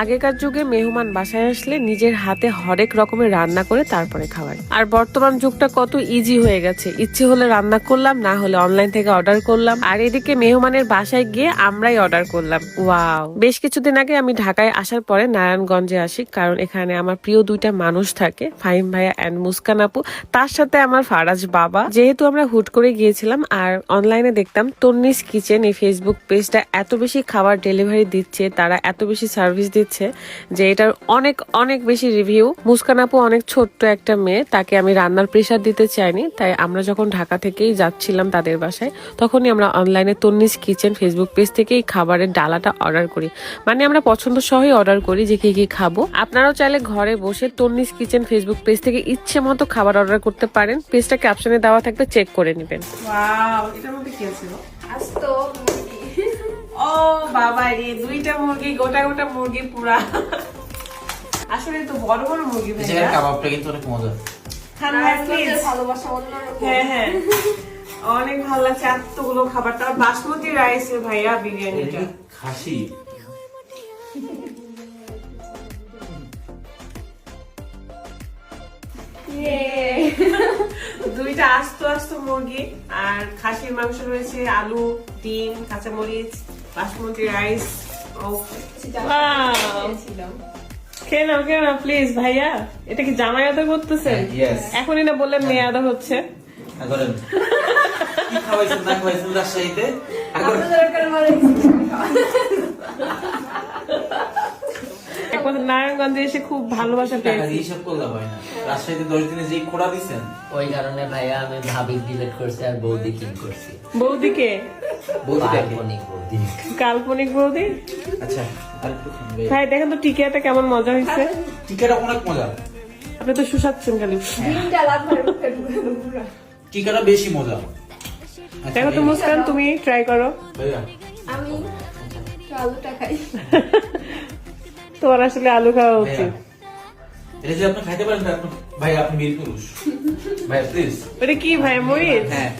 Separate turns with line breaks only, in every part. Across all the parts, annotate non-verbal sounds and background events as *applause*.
আগেকার যুগে মেহমান বাসায় আসলে নিজের হাতে হরেক রকমের রান্না করে তারপরে খাওয়ায়। আর বর্তমান যুগটা কত ইজি হয়ে গেছে। ইচ্ছে হলে রান্না করলাম, না হলে অনলাইন থেকে অর্ডার করলাম। আর এদিকে মেহমানের বাসায় গিয়ে আমরাই অর্ডার করলাম। ওয়াও বেশ কিছুদিন আগে আমি ঢাকায় আসার পরে নারায়ণগঞ্জে আসি, কারণ এখানে আমার প্রিয় দুইটা মানুষ থাকে, ফাহিম ভাইয়া অ্যান্ড মুস্কান আপু। তার সাথে আমার ফারাজ বাবা। যেহেতু আমরা হুট করে গিয়েছিলাম আর অনলাইনে দেখতাম, তন্নিস কিচেন এই ফেসবুক পেজটা এত বেশি খাবার ডেলিভারি দিচ্ছে, তারা এত বেশি সার্ভিস দিচ্ছে। যে এটার অনেক অনেক বেশি রিভিউ মুস্কান আপু অনেক ছোট্ট একটা মেয়ে তাকে আমি রান্নার প্রেশার দিতে চাইনি। তাই আমরা যখন ঢাকা থেকেই যাচ্ছিলাম তাদের বাসায় তখনই আমরা অনলাইনে তন্নিস কিচেন ফেসবুক পেজ থেকেই খাবারের ডালাটা অর্ডার করি। মানে আমরা পছন্দ সহই অর্ডার করি যে কি কি খাব। আপনারাও চাইলে ঘরে বসে তন্নিস কিচেন ফেসবুক পেজ থেকে ইচ্ছে মতো খাবার অর্ডার করতে পারেন। পেজটা ক্যাপশনে দেওয়া থাকবে চেক করে নেবেন। ওয়াও এটার মধ্যে কি আছে
আস্ত মুরগি
ও বাবা রে দুইটা মুরগি গোটা গোটা মুরগি পুরা। আসলে তো বড় বড় মুরগি
কাবাবটা কিন্তু অনেক মজা
ভালোবাসা অন্যরকম।
হ্যাঁ হ্যাঁ। অনেক ভালো লাগছে এতগুলো খাবার। তার বাসমতি রাইস ভাইয়া বিরিয়ানিটা।
খাসি?
দুইটা আস্ত আস্ত মুরগি আর খাসির মাংস রয়েছে আলু ডিম কাঁচামরিচ। বাসমতি রাইস খেয়ে নাও খেয়ে নাও প্লিজ ভাইয়া? এটা কি জামাই আদর করতেছেন এখনই না বললেন মেয়ে আদর হচ্ছে।
করেন কি খাওয়াইছেন না খাওয়াইছেন রাজশাহীতে? এখন
আপনাদের দরকার
নারায়ণগঞ্জে এসে খুব ভালোবাসা পেয়েছি।
করলে হয় না। রাজশাহীতে দশ দিনে যে খোড়া দিচ্ছেন
ওই কারণে ভাইয়া আমি ভাবি ডিলেট করছি আর বৌদি কিন করছি।
বৌদিকে?
দেখে
বৌদি
কাল্পনিক বৌদি।
আচ্ছা ভাই।
দেখেন তো টিকিয়াটা কেমন মজা হয়েছে।
টিকাটা অনেক মজা।
আপনি তো সুসাচ্ছেন খালি।
টিকাটা বেশি মজা। আচ্ছা,
দেখো তো মুস্কান তুমি ট্রাই করো।
ভাইয়া।
আমি আলুটা খাই। *laughs*
তোমার আসলে আলু খাওয়া উচিত।
এটা আপনি খাইতে পারেন আপনি ভাই আপনি বীর পুরুষ। ভাই প্লিজ
কি ভাই মরিচ?
হ্যাঁ।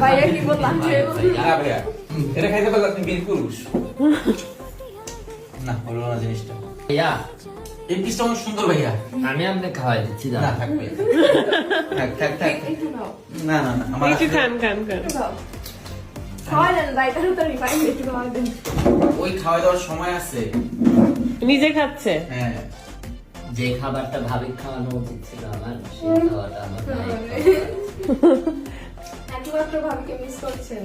ভাইয়া কি বললাম
ভাইয়া। এটা খাইতে পারলে আপনি বীর পুরুষ। না বলব না জিনিসটা।
ভাইয়া।
এই পিসটা অনেক সুন্দর ভাইয়া।
আমি আপনাকে খাওয়াই দিচ্ছি
না থাক থাক থাক। থাক না না না আমার
একটু খান খান খান।
ওই খাওয়া দাওয়ার সময় আছে।
নিজে খাচ্ছে?
হ্যাঁ।
যে খাবারটা ভাবি খাওয়ানো উচিত ছিল আমার সেই খাওয়াটা আমার
একমাত্র ভাবিকে মিস করছেন।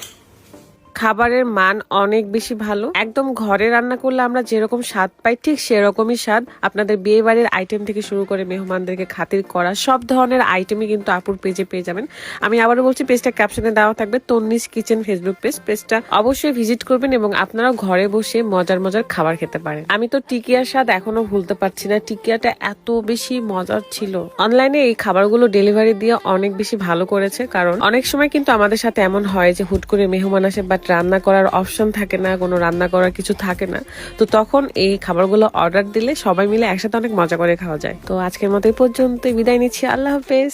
খাবারের মান অনেক বেশি ভালো। একদম ঘরে রান্না করলে আমরা যেরকম স্বাদ পাই, ঠিক সেরকমই স্বাদ আপনাদের বিয়ে বাড়ির আইটেম থেকে শুরু করে মেহমানদেরকে খাতির করা, সব ধরনের আইটেমই কিন্তু আপুর পেজে পেয়ে যাবেন। আমি আবারও বলছি পেজটা ক্যাপশনে দেওয়া থাকবে, তন্নিস কিচেন ফেসবুক পেজ পেজটা অবশ্যই ভিজিট করবেন এবং আপনারাও ঘরে বসে মজার মজার খাবার খেতে পারেন। আমি তো টিকিয়ার স্বাদ এখনও ভুলতে পারছি না। টিকিয়াটা এত বেশি মজার ছিল। অনলাইনে এই খাবারগুলো ডেলিভারি দিয়ে অনেক বেশি ভালো করেছে, কারণ অনেক সময় কিন্তু আমাদের সাথে এমন হয় যে হুট করে মেহমান আসে বাট রান্না করার অপশন থাকে না, কোনো রান্না করার কিছু থাকে না। তো তখন এই খাবারগুলো অর্ডার দিলে সবাই মিলে একসাথে অনেক মজা করে খাওয়া যায়। তো আজকের মতো এই পর্যন্ত বিদায় নিচ্ছি, আল্লাহ হাফেজ।